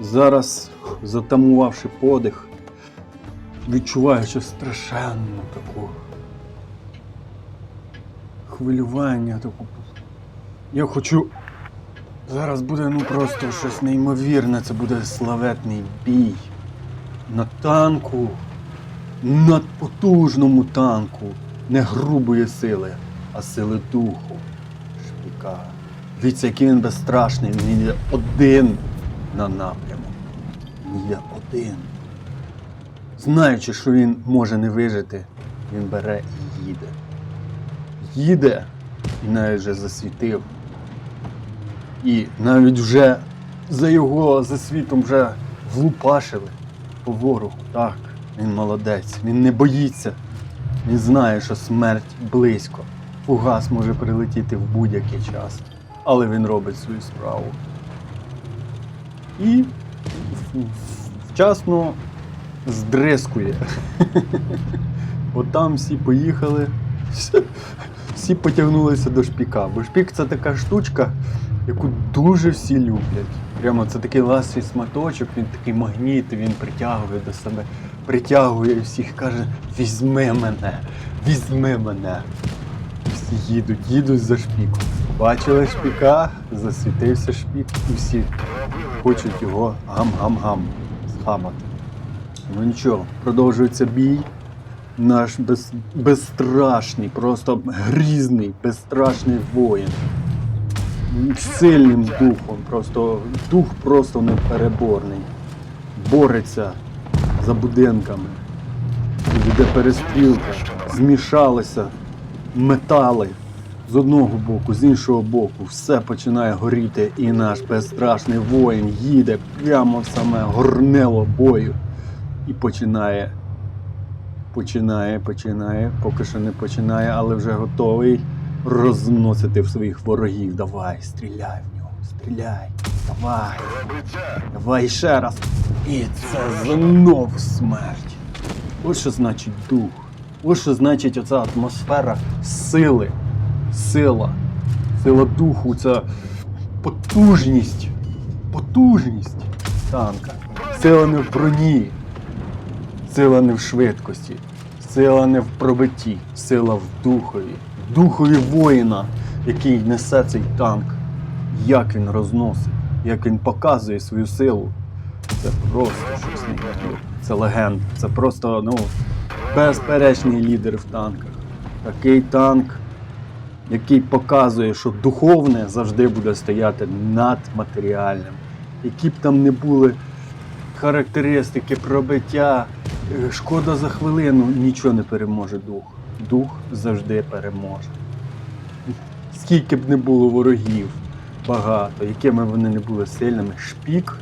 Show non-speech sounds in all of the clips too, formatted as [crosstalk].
Зараз, затамувавши подих, відчуваючи страшенну таку хвилювання, таку. Я хочу. Зараз буде ну просто щось неймовірне, це буде славетний бій. На танку, надпотужному танку, не грубої сили, а сили духу. Шпіка. Дивіться, який він безстрашний, він йде один на. Він йде один. Знаючи, що він може не вижити, він бере і їде. Їде і навіть вже засвітив. І навіть вже за його засвітом вже влупашили по ворогу. Так, він молодець, він не боїться. Він знає, що смерть близько. Фугас може прилетіти в будь-який час. Але він робить свою справу. І вчасно здрискує. [laughs] От там всі поїхали, всі потягнулися до шпіка. Бо шпік це така штучка, яку дуже всі люблять. Прямо це такий ласий сматочок, він такий магніт, він притягує до себе, притягує всіх, каже: візьми мене, візьми мене. Всі їдуть, їдуть за шпіком. Бачили шпіка, засвітився шпік, і всі хочуть його гам-гам-гам схамати. Ну нічого, продовжується бій. Наш без, безстрашний, просто грізний, безстрашний воїн. Сильним духом, просто дух просто непереборний. Бореться за будинками. Іде перестрілка, змішалися метали з одного боку, з іншого боку, все починає горіти, і наш безстрашний воїн їде прямо в саме горнило бою і починає. Починає, починає, поки що не починає, але вже готовий розносити в своїх ворогів. Давай, стріляй в нього, стріляй, давай, давай ще раз. І це знов смерть. Ось що значить дух. Ось що значить оця атмосфера сили, сила, сила духу, це потужність, потужність танка. Сила не в броні, сила не в швидкості, сила не в пробитті, сила в духові, духові воїна, який несе цей танк. Як він розносить, як він показує свою силу. Це просто. Це легенда. Це просто ну, безперечний лідер в танках. Такий танк, який показує, що духовне завжди буде стояти над матеріальним. Які б там не були характеристики, пробиття, е, шкода за хвилину, нічого не переможе дух. Дух завжди переможе. Скільки б не було ворогів, багато, якими вони не були сильними, шпік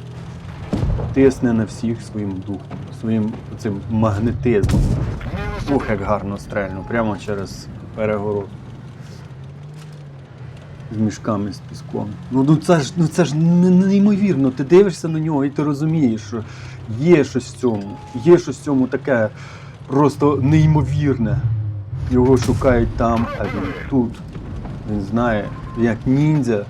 тисне на всіх своїм духом, своїм цим магнетизмом. Ух, як гарно стрельнув, прямо через перегород. З мішками з піском. Ну, ну це ж ну це ж неймовірно. Ти дивишся на нього і ти розумієш, що є щось в цьому. Є щось в цьому таке просто неймовірне. Його шукають там, а він тут. Він знає, як ніндзя,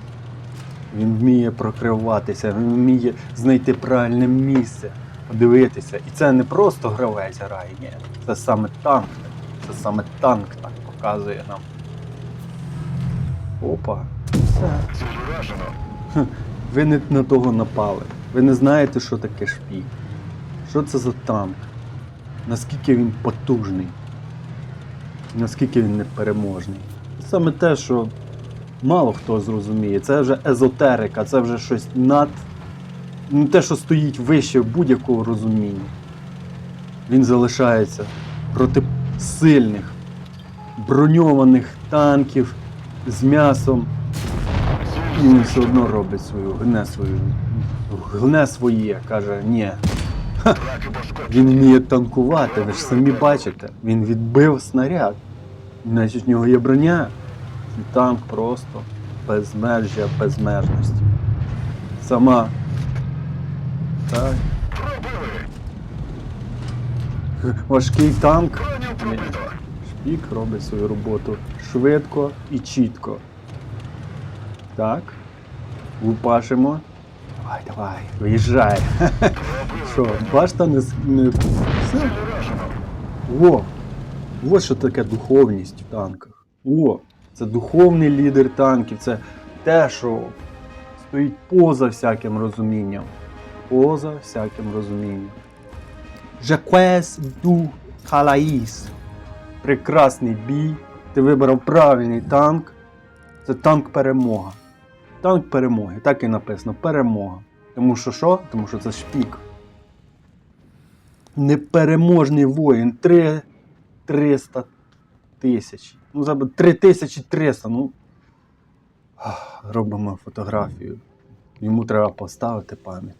він вміє прокриватися, він вміє знайти правильне місце, подивитися. І це не просто гравець грає, ні. Це саме танк. Це саме танк так показує нам. Опа. Все. Ви не на того напали. Ви не знаєте, що таке шпік. Що це за танк? Наскільки він потужний? Наскільки він непереможний? Саме те, що мало хто зрозуміє. Це вже езотерика, це вже щось над. Ну, те, що стоїть вище будь-якого розуміння. Він залишається проти сильних, броньованих танків з м'ясом. І він все одно робить свою, гне свою, гне своє, каже, ні. Ха, він вміє танкувати, ви ж самі бачите. Він відбив снаряд. Значить, в нього є броня. І танк просто безмежжя безмежності. Сама. Так. Важкий танк. Ні. Шпік робить свою роботу швидко і чітко. Так. Лупашимо. Давай, давай, виїжджай. [laughs] Що, башта не, не... Все. О, ось що таке духовність в танках. О, це духовний лідер танків, це те, що стоїть поза всяким розумінням. Поза всяким розумінням. Жаквес ду Халаїс. Прекрасний бій. Ти вибрав правильний танк. Це танк перемога. Танк перемоги. Так і написано. Перемога. Тому що що? Тому що це шпік. Непереможний воїн. Три 300 тисяч. Ну, заб... 3300. Ну. Робимо фотографію. Йому треба поставити пам'ять.